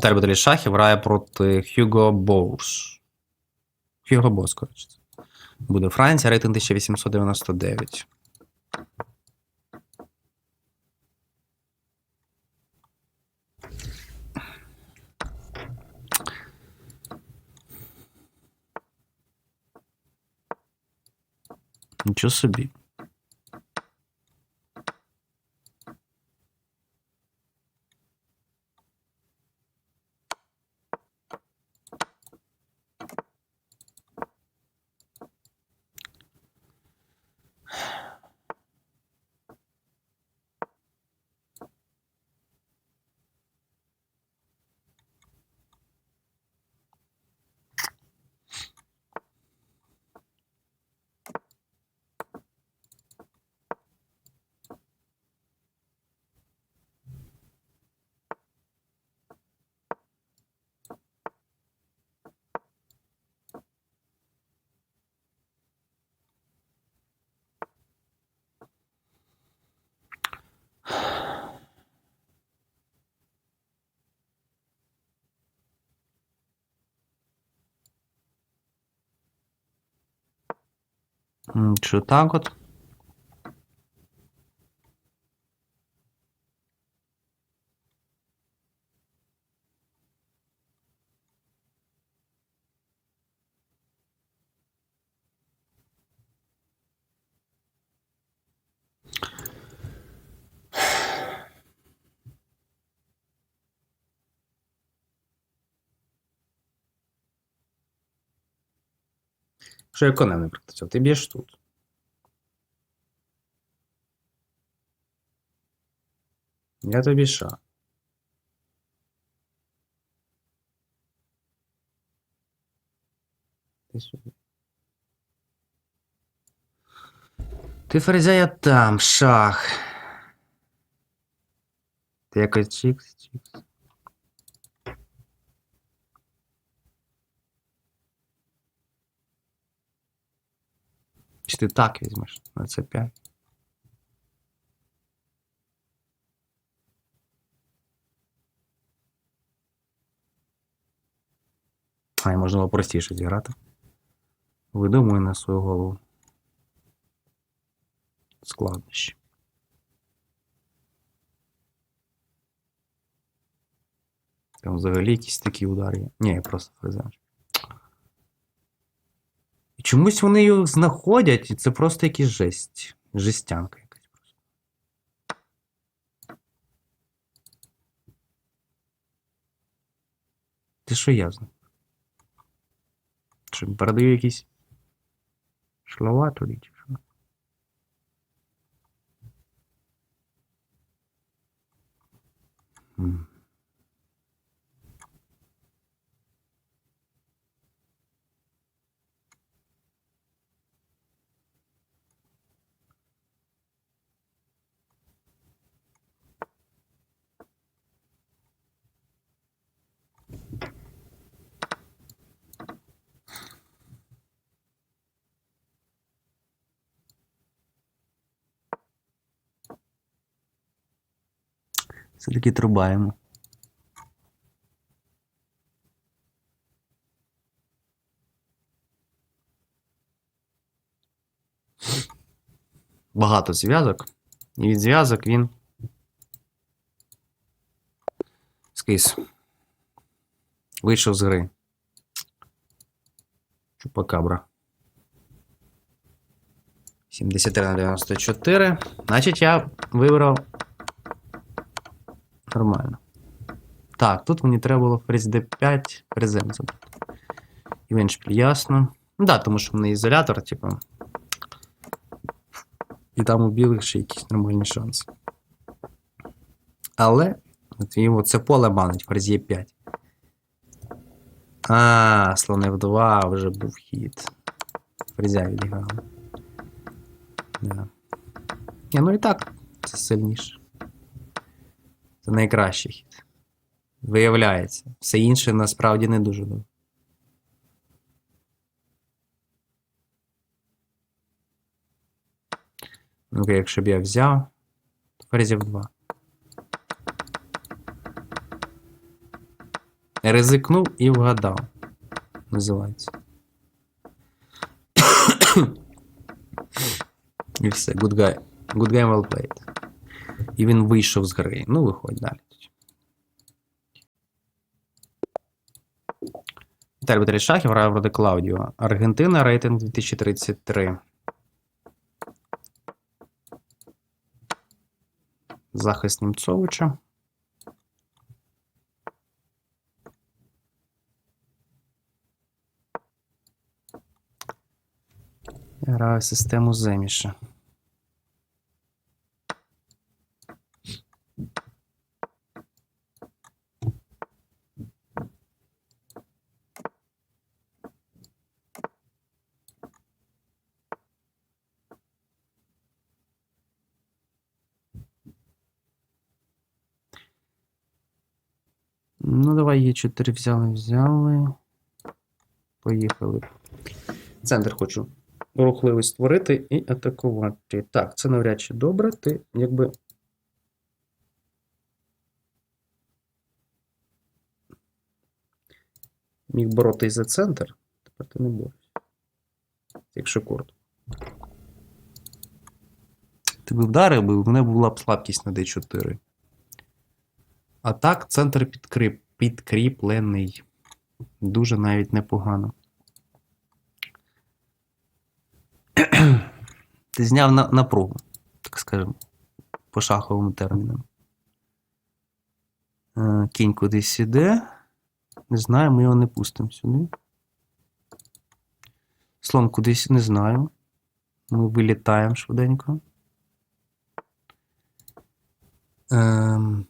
Віталій Баталій Шахів грає проти Хьюго Боус. Хьюго Боус, коротше. Буде Франція, рейтинг 1899. Нічого собі. Що так от? Що я конем не практичав? Ти б'єш тут. Я тобі ша. Ти сюди. Ти ферзя, я там, шах. Ти якось чікс, чікс. Чи ти так візьмеш на це 5? А, і було простіше зіграти. Видумую на свою голову. Складнощі. Там взагалі якісь такі удари є. Ні, я просто фрезем. І чомусь вони його знаходять, і це просто якась жесть. Жестянка якась просто. Ти що я знаю? Що передаю якісь слова туди, чи що? Все-таки трубаємо. Багато зв'язок. І від зв'язок він. Скис. Вийшов з гри. Чупакабра. 73 на 94. Значить, я вибрав Нормально. Так, тут мені треба було фріз D5 призем забрати. І веншпіль, ясно. Ну да, тому що в мене ізолятор, типу. І там у білих ще якісь нормальні шанси. Але от йому це поле банить, фріз Е5. А, слон F2 вже був хід. Фрезя відіграли. Да. Ні, ну і так, це сильніше. Це найкращий хід. Виявляється. Все інше насправді не дуже добре. Ну-ка, якщо б я взяв, то ферзів 2. Ризикнув і вгадав. Називається. І все, good guy. Good game well played. І він вийшов з гри. Ну, виходь далі. Віталій Батарій Шахів грає Клаудіо. Аргентина, рейтинг 2033. Захист Німцовича. Я граю систему Земіша. Ну, давай є 4 взяли, взяли. Поїхали. Центр хочу рухливість створити і атакувати. Так, це навряд чи добре. Ти якби. Міг боротись за центр. Тепер ти не борешся. Якщо коротко. Ти б вдарив би, в мене була б слабкість на D4. А так, центр підкріп, підкріплений. Дуже навіть непогано. Ти зняв на, напругу, так скажемо, по шаховим термінам. Е, Кінь кудись іде. Не знаю, ми його не пустимо сюди. Слон кудись не знаю. Ми вилітаємо швиденько. Ем...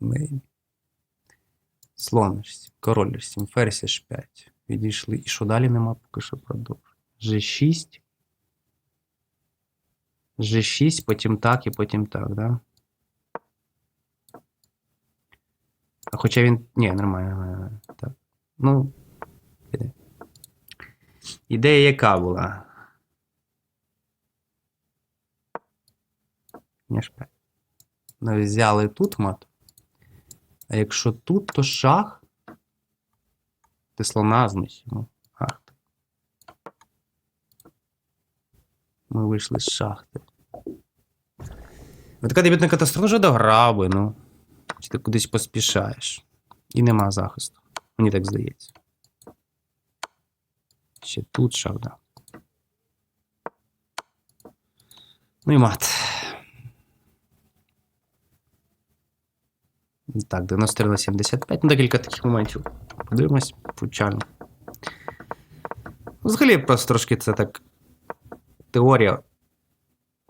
Maybe. Слон H7, король H7, ферзь H5. Відійшли. І що далі нема поки що продовження. G6. G6, потім так і потім так, да? А хоча він. Ні, нормально. Так. Ну. Іде. Ідея яка була? Ні, H5. Ну, взяли тут мат. А якщо тут, то шах. Ти слона знищимо. Ах ти. Ми вийшли з шахти. Ви така дебютна катастрофа вже дограв би, ну. Чи ти кудись поспішаєш? І нема захисту. Мені так здається. Ще тут шах, да. Ну і мат. Так, 93 на 75. Ну, декілька таких моментів. Подивимось, пучально. Взагалі, просто трошки це так. Теорія.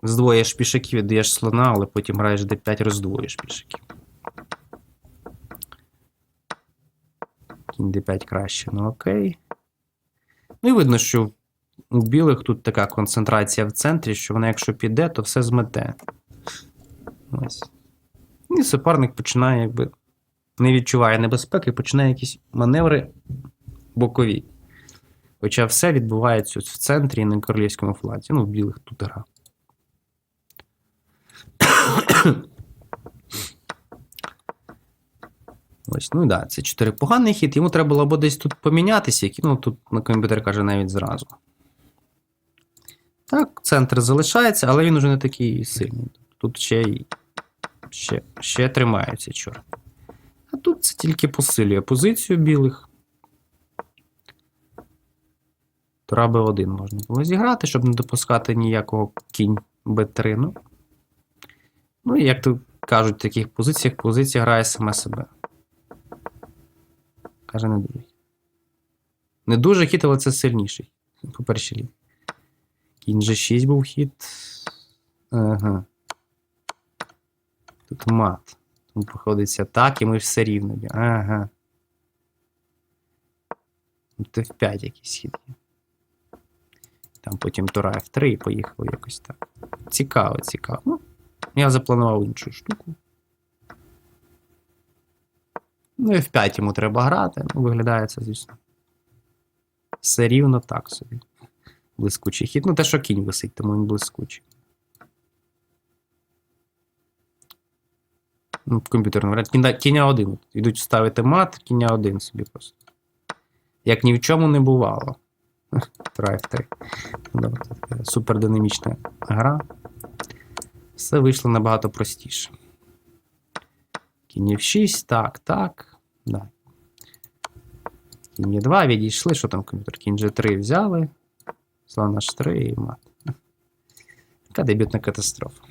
Здвоїш пішаків, віддаєш слона, але потім граєш d5, роздвоїш пішаків. Кінь d5 краще, ну окей. Ну і видно, що у білих тут така концентрація в центрі, що вона, якщо піде, то все змете. Ось. І суперник починає, якби не відчуває небезпеки, починає якісь маневри бокові. Хоча все відбувається в центрі і на королівському флаті. Ну, в білих тут гра. Ось, ну і да, це 4 поганий хід. Йому треба було або десь тут помінятися, які, ну тут на комп'ютер каже навіть зразу. Так, центр залишається, але він уже не такий сильний. Тут ще й ще, ще тримається, чорт. А тут це тільки посилює позицію білих. Тура Б1 можна було зіграти, щоб не допускати ніякого кінь Б3. Ну, ну і як то кажуть в таких позиціях, позиція грає саме себе. Каже, не дуже. Не дуже хід, але це сильніший. По першій лінії. Кінь G6 був хід. Ага. Тут мат. Тому приходиться так, і ми все рівно. Ага. Тут F5 якийсь хід є. Там потім Тура F3 і поїхав якось так. Цікаво, цікаво. Ну, я запланував іншу штуку. Ну, F5 йому треба грати. Ну, виглядає це, звісно. Все рівно так собі. Блискучий хід. Ну, те, що кінь висить, тому він блискучий. Ну, в комп'ютерному варіанті. Кінь, кінь 1. Йдуть ставити мат, кінь 1 собі просто. Як ні в чому не бувало. Drive 3. Ну, така супердинамічна гра. Все вийшло набагато простіше. Кінь F6, так, так. Да. Кінь Е2 відійшли, що там комп'ютер? Кінь G3 взяли. Слон H3 і мат. Така дебютна катастрофа.